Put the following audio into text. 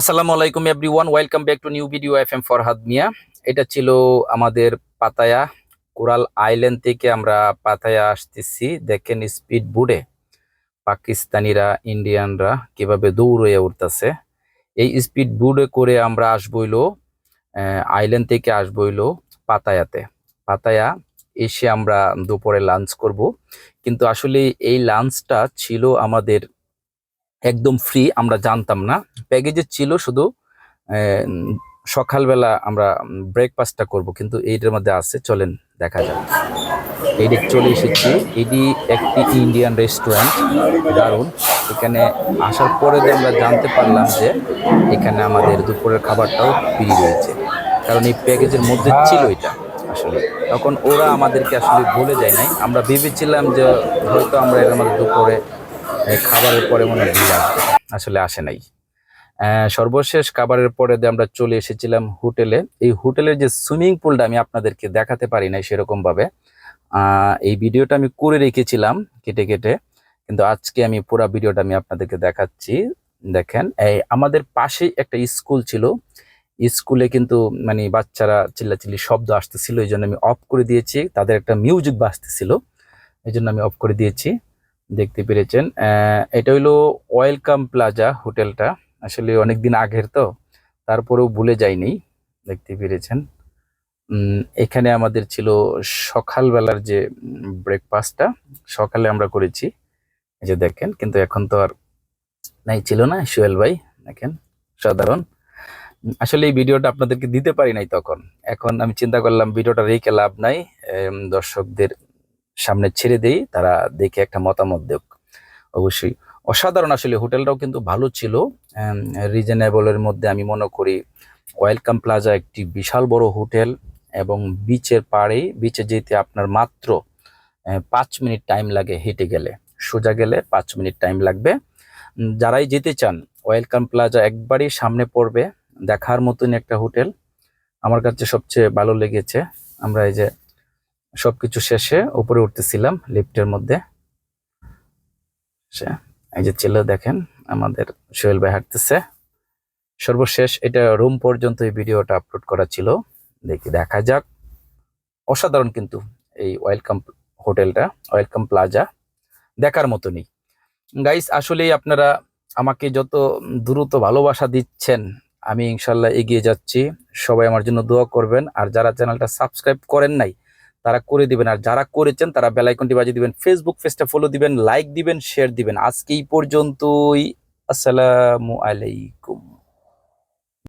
আসসালামু আলাইকুম everyone, welcome back to new video F M Farhad Mia. এটা ছিল আমাদের পাতায়া, কোরাল আইল্যান্ড থেকে আমরা পাতায়া আসতেছি। দেখেন স্পিড বোর্ডে পাকিস্তানিরা, ইন্ডিয়ানরা কীভাবে দৌড়ে উঠতেছে। এই স্পিড বোর্ডে করে আমরা আসবইলো আইল্যান্ড থেকে আসবইলো পাতায়াতে। পাতায়া এসে আমরা দুপুরে লাঞ্চ করব। কিন্তু আসলে এই লাঞ্চটা ছিল আমাদের একদম ফ্রি আমরা জানতাম না। প্যাকেজে ছিল শুধু সকালবেলা আমরা ব্রেকফাস্টটা করব, কিন্তু এইটার মধ্যে আছে, চলেন দেখা যাক। এইটি চলে এসেছি। এটি একটি ইন্ডিয়ান রেস্টুরেন্ট দারুণ। এখানে আসার পরে যে আমরা জানতে পারলাম যে, এখানে আমাদের দুপুরের খাবারটাও ফ্রি রয়েছে। কারণ এই প্যাকেজের মধ্যে ছিল এটা, আসলে। তখন ওরা আমাদেরকে আসলে বলে যায় নাই। আমরা ভেবেছিলাম যে, হয়তো আমরা এর মধ্যে দুপুরে খাবারের পরে মনে আসবে। আসলে আসে নাই। সর্বশেষ খাবারের পরে আমরা চলে এসেছিলাম হোটেলে, এই হোটেলের যে সুইমিং পুলটা আমি আপনাদেরকে দেখাতে পারি নাই সেরকমভাবে। এই ভিডিওটা আমি করে রেখেছিলাম কেটে কেটে, কিন্তু আজকে আমি পুরো ভিডিওটা আমি আপনাদেরকে দেখাচ্ছি। দেখেন, এই আমাদের পাশেই একটা স্কুল ছিল। স্কুলে কিন্তু মানে বাচ্চারা চিল্লাচিল্লি শব্দ আসতেছিল, এই জন্য আমি অফ করে দিয়েছি। তাদের একটা মিউজিক বাজতেছিল, এই জন্য আমি অফ করে দিয়েছি। দেখতে পেরেছেন। এটা হইল ওয়েলকাম প্লাজা হোটেলটা। আসলে অনেক দিন আগের তো, তারপরেও ভুলে যাইনি, দেখতে পেরেছেন। এখানে আমাদের ছিল সকালবেলার যে ব্রেকফাস্টটা সকালে আমরা করেছি। এই যে দেখেন, কিন্তু এখন তো আর নাই, ছিল না সোহেল ভাই, দেখেন, সাধারণ। আসলে এই ভিডিওটা আপনাদেরকে দিতে পারি নাই তখন। এখন আমি চিন্তা করলাম, ভিডিওটা রেখে লাভ নাই। দর্শকদের সামনে ছেড়ে দেই, তারা দেখে একটা মতামত দেখ অবশ্যই। অসাধারণ আসলে হোটেলটাও কিন্তু ভালো ছিল। রিজনেবলের মধ্যে আমি মনে করি ওয়েলকাম প্লাজা একটি বিশাল বড় হোটেল এবং বিচের পাড়েই বিচে যেতে আপনার মাত্র পাঁচ মিনিট টাইম লাগে হেঁটে গেলে। সোজা গেলে পাঁচ মিনিট টাইম লাগবে। যারাই যেতে চান, ওয়েলকাম প্লাজা একবারই সামনে পড়বে। দেখার মতন একটা হোটেল। আমার কাছে সবচেয়ে ভালো লেগেছে। আমরা এই যে সবকিছু শেষে উপরে উঠতেছিলাম লিফটের মধ্যে। এই যে ছেলে দেখেন, আমাদের সোহেল ভাই হাঁটতেছে। সর্বশেষ এটা রুম পর্যন্ত এই ভিডিওটা আপলোড করা ছিল। দেখি, দেখা যাক। অসাধারণ কিন্তু এই ওয়েলকাম হোটেলটা ওয়েলকাম প্লাজা দেখার মতনই। গাইস আসলেই আপনারা আমাকে যত দ্রুত ভালোবাসা দিচ্ছেন, আমি ইনশাল্লাহ এগিয়ে যাচ্ছি। সবাই আমার জন্য দোয়া করবেন। আর যারা চ্যানেলটা সাবস্ক্রাইব করেন নাই তারা করে দিবেন। আর যারা করেছেন, তারা বেল আইকনটি বাজিয়ে দিবেন। ফেসবুক পেজটা ফলো দিবেন লাইক দিবেন শেয়ার দিবেন। আজকে এই পর্যন্তই। আসসালামু আলাইকুম।